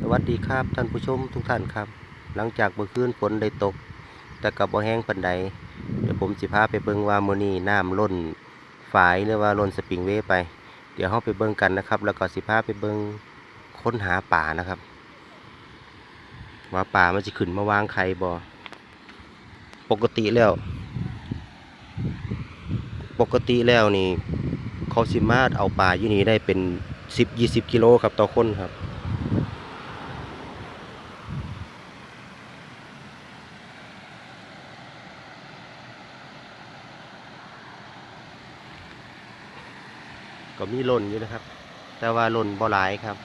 สวัสดีครับท่านผู้ชมทุกท่านครับ หลังจากเมื่อคืนฝนได้ตก แต่กับบ่แห้งปันใดเดี๋ยวผมสิพาไปเบิ่งว่ามื้อนี้น้ำล้นฝายหรือว่าล้นสปริงเวย์ไป เดี๋ยวเฮาไปเบิ่งกันนะครับ แล้วก็สิพาไปเบิ่งค้นหาป่านะครับ ว่าป่ามันจะขึ้นมาวางไข่บ่ปกติแล้ว ปกติแล้วนี่เขาสิมาเอาป่าอยู่นี่ได้เป็น 10-20 กิโลครับต่อคนครับ ก็มีหล่นอยู่นะครับ แต่ว่าหล่นบ่หลายครับ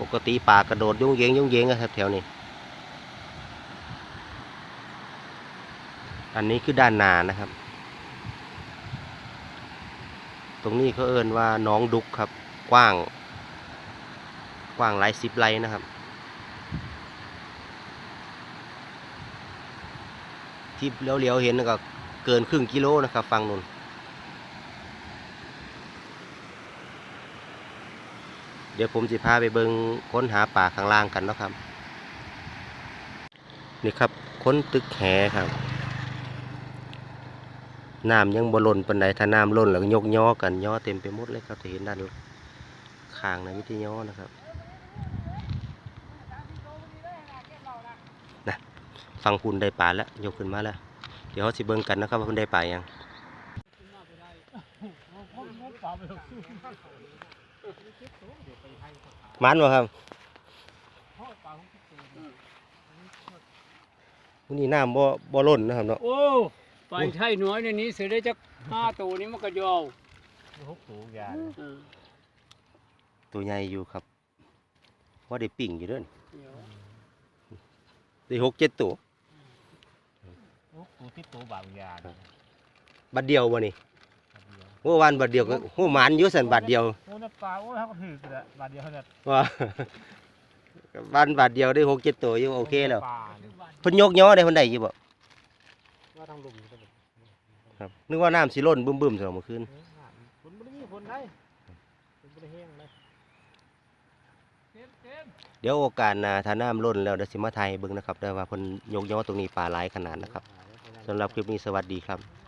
ปกติป่ากระโดดยุ่งเยงยุ่งเยงอะครับแถวนี้ อันนี้คือด้านหนานะครับ ตรงนี้เขาเอิ้นว่าน้องดุกครับ กว้าง กว้างหลายสิบไร่นะครับที่เลี้ยวๆเห็นก็เกินครึ่งกิโลนะครับฟังนู่น เดี๋ยวผมจะพาไปเบิงค้นหาป่าข้างล่างกันนะครับ นี่ครับค้นตึกแหครับน้ำยังบ่ล้นปานใดถ้าน้ำล้นแล้วก็ยกย่อกันย่อเต็มไปหมดเลยครับจะเห็นด้านข้างในะมิทย่อนะครับนะฟังคุณได้ป่าแล้วยกขึ้นมาแล้ว เดี๋ยวเขาสิเบิ่งกันนะครับว่าคุณได้ป่ายัง มันบ่ครับมื้อนี้น้ำบ่บ่ล้นนะครับเนาะโอ้ไปไทยน้อยในนี้เสียได้จักห้าตัวนี้มันก็ยาวหกสูงยาเออตัวใหญ่อยู่ครับว่าได้ปิ่งอยู่เด้อนเดี๋ยวได้หกเจ็ดตัวหกสูงที่ตัวบางยาบัดเดียวบ่นี่ เมื่อวานบัดเดียวก็โหหมานอยู่สันบัดเดียวโอ้น้ำปลาโอ้ยเขาก็ถือกันละบาทเดียวเท่านั้นว่า วันบาทเดียวได้หกเจ็ดตัวอยู่โอเคแล้วปลาเนี่ยเพิ่นยกย่อได้เพิ่นได้อยู่บ่ว่าทางลุมก็แบบครับนึกว่าน้ำสิล้นบึ้มๆสำหรับเมื่อคืนเออน้ำฝนไม่ได้มีฝนได้ฝนไม่ได้แห้งเลยเดี๋ยวโอกาสหน้าถ้าน้ำล้นแล้วเดี๋ยวสิมาไทยเบิ่งนะครับได้ว่าเพิ่นยกย่อตรงนี้ปลาหลายขนาดนะครับสำหรับคลิปนี้สวัสดีครับ